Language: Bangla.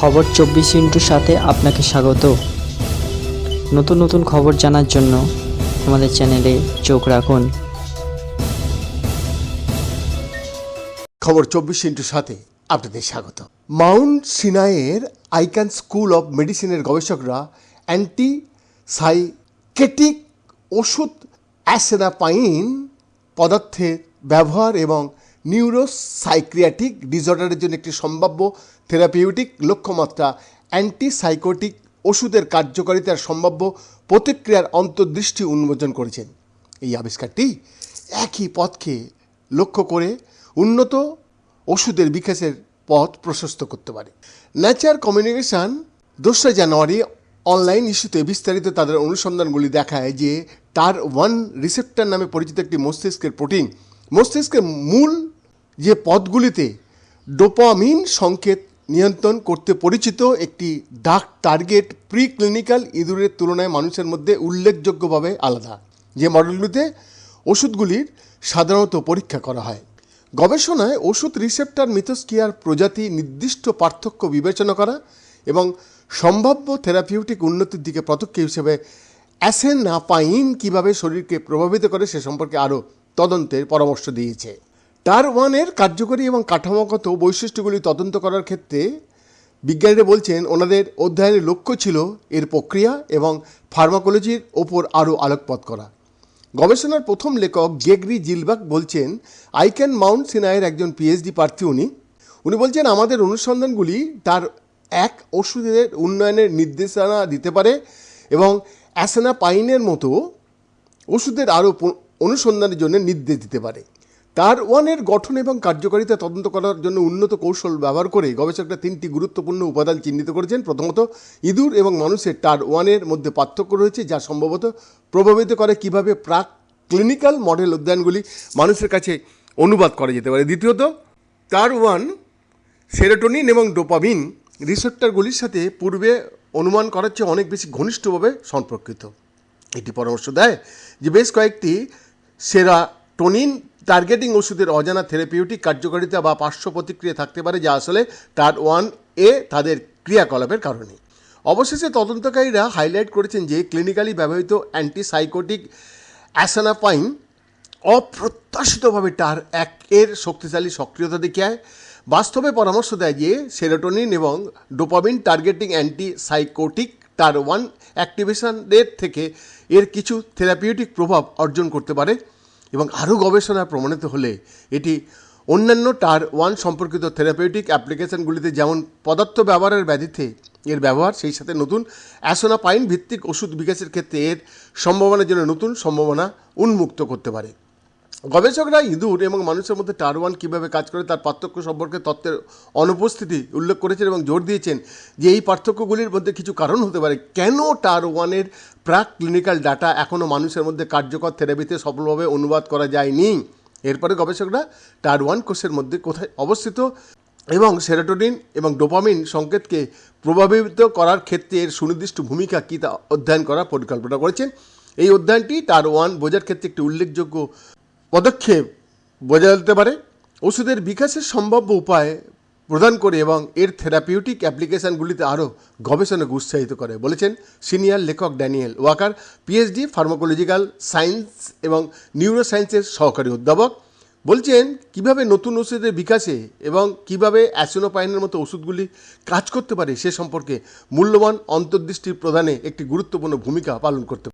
খবর চব্বিশ ইন্টুর সাথে আপনাকে স্বাগত। নতুন নতুন খবর জানার জন্য আমাদের চ্যানেলে চোখ রাখুন। খবর চব্বিশ ইন্টুর সাথে আপনাদের স্বাগত। মাউন্ট সিনাইয়ের আইকান স্কুল অফ মেডিসিনের গবেষকরা অ্যান্টি সাইকেটিক ওষুধ অ্যাসেনাপাইন পদার্থের ব্যবহার এবং নিউরোসাইক্রিয়াটিক ডিসঅর্ডারের জন্য একটি সম্ভাব্য থেরাপিউটিক লক্ষ্যমাত্রা অ্যান্টিসাইকোটিক ওষুধের কার্যকারিতার সম্ভাব্য প্রতিক্রিয়ার অন্তর্দৃষ্টি উন্মোচন করেছেন। এই আবিষ্কারটি একই পথকে লক্ষ্য করে উন্নত ওষুধের বিকাশের পথ প্রশস্ত করতে পারে। ন্যাচার কমিউনিকেশন দোসরা জানুয়ারি অনলাইন ইস্যুতে বিস্তারিত তাদের অনুসন্ধানগুলি দেখায় যে টার ওয়ান রিসেপ্টার নামে পরিচিত একটি মস্তিষ্কের প্রোটিন মস্তিষ্কের মূল যে পথগুলিতে ডোপামিন সংকেত নিয়ন্ত্রণ করতে পরিচিত একটি ডাক টার্গেট প্রি ক্লিনিক্যাল ইঁদুরের তুলনায় মানুষের মধ্যে উল্লেখযোগ্যভাবে আলাদা। যে মডেলগুলিতে ওষুধগুলির সাধারণত পরীক্ষা করা হয়। গবেষণায় ওষুধ রিসেপ্টার মিথস্কিয়ার প্রজাতি নির্দিষ্ট পার্থক্য বিবেচনা করা এবং সম্ভাব্য থেরাপিউটিক উন্নতির দিকে পদক্ষেপ হিসেবে অ্যাসেনাপাইন কীভাবে শরীরকে প্রভাবিত করে সে সম্পর্কে আরও তদন্তের পরামর্শ দিয়েছে। টার ওয়ানের কার্যকরী এবং কাঠামোগত বৈশিষ্ট্যগুলি তদন্ত করার ক্ষেত্রে বিজ্ঞানীরা বলছেন, ওনাদের অধ্যয়নের লক্ষ্য ছিল এর প্রক্রিয়া এবং ফার্মাকোলজির ওপর আরও আলোকপাত করা। গবেষণার প্রথম লেখক গেগরি জিলবাক বলছেন, আই ক্যান মাউন্ট সিনাইয়ের একজন পিএইচডি প্রার্থী উনি। উনি বলছেন, আমাদের অনুসন্ধানগুলি তার এক ওষুধের উন্নয়নের নির্দেশনা দিতে পারে এবং অ্যাসেনা পাইনের মতো ওষুধের আরও অনুসন্ধানের জন্য নির্দেশ দিতে পারে। টার ওয়ানের গঠন এবং কার্যকারিতা তদন্ত করার জন্য উন্নত কৌশল ব্যবহার করে গবেষকরা তিনটি গুরুত্বপূর্ণ উপাদান চিহ্নিত করেছেন। প্রথমত, ইঁদুর এবং মানুষের টার ওয়ানের মধ্যে পার্থক্য রয়েছে, যা সম্ভবত প্রভাবিত করে কীভাবে প্রাক ক্লিনিক্যাল মডেল অধ্যয়নগুলি মানুষের কাছে অনুবাদ করা যেতে পারে। দ্বিতীয়ত টার ওয়ান সেরোটোনিন এবং ডোপামিন রিসেপ্টরগুলির সাথে পূর্বে অনুমান করার চেয়ে অনেক বেশি ঘনিষ্ঠভাবে সম্পর্কিত। এটি পরামর্শ দেয় যে বেশ কয়েকটি সেরাটোনিন টার্গেটিং ওষুধের অজানা থেরাপিউটিক কার্যকারিতা বা পার্শ্ব প্রতিক্রিয়া থাকতে পারে, যা আসলে টার ওয়ান এ তাদের ক্রিয়াকলাপের কারণে। অবশেষে তদন্তকারীরা হাইলাইট করেছেন যে ক্লিনিক্যালি ব্যবহৃত অ্যান্টিসাইকোটিক অ্যাসানাপাইন অপ্রত্যাশিতভাবে টার এক এর শক্তিশালী সক্রিয়তা দেখায় বাস্তবে পরামর্শ দেয় যে সেরোটোনিন এবং ডোপামিন টার্গেটিং অ্যান্টিসাইকোটিক টার ওয়ান অ্যাক্টিভেশনের থেকে এর কিছু থেরাপিউটিক প্রভাব অর্জন করতে পারে। এবং আরও গবেষণা প্রমাণিত হলে এটি অন্যান্য টার ওয়ান সম্পর্কিত থেরাপিউটিক অ্যাপ্লিকেশনগুলিতে যেমন পদার্থ ব্যবহারের ব্যাধিতে এর ব্যবহার, সেই সাথে নতুন অ্যাসোনাপাইন ভিত্তিক ওষুধ বিকাশের ক্ষেত্রে এর সম্ভাবনার জন্য নতুন সম্ভাবনা উন্মুক্ত করতে পারে। গবেষকরা ইঁদুর এবং মানুষের মধ্যে টার ওয়ান কীভাবে কাজ করে তার পার্থক্য সম্পর্কে তত্ত্বের অনুপস্থিতি উল্লেখ করেছেন এবং জোর দিয়েছেন যে এই পার্থক্যগুলির মধ্যে কিছু কারণ হতে পারে। কেন টার ওয়ানের প্রাক ক্লিনিক্যাল ডাটা এখনও মানুষের মধ্যে কার্যকর থেরাপিতে সফলভাবে অনুবাদ করা যায়নি? এরপরে গবেষকরা টার ওয়ান কোষের মধ্যে কোথায় অবস্থিত এবং সেরোটোনিন এবং ডোপামিন সংকেতকে প্রভাবিত করার ক্ষেত্রে এর সুনির্দিষ্ট ভূমিকা কী তা অধ্যয়ন করার পরিকল্পনা করেছেন। এই অধ্যয়নটি টার ওয়ান বোঝার ক্ষেত্রে একটি উল্লেখযোগ্য পদক্ষেপ বোঝা যেতে পারে। ওষুধের বিকাশের সম্ভাব্য উপায় প্রদান করে এবং এর থেরাপিউটিক অ্যাপ্লিকেশনগুলিতে আরও গবেষণাকে উৎসাহিত করে, বলেছেন সিনিয়র লেখক Daniel Walker P H D pharmacological science এবং নিউরোসায়েন্সের সহকারী অধ্যাপক। বলছেন, কীভাবে নতুন ওষুধের বিকাশে এবং কীভাবে অ্যাসিনোপাইনের মতো ওষুধগুলি কাজ করতে পারে সে সম্পর্কে মূল্যবান অন্তর্দৃষ্টি প্রদানে একটি গুরুত্বপূর্ণ ভূমিকা পালন করতে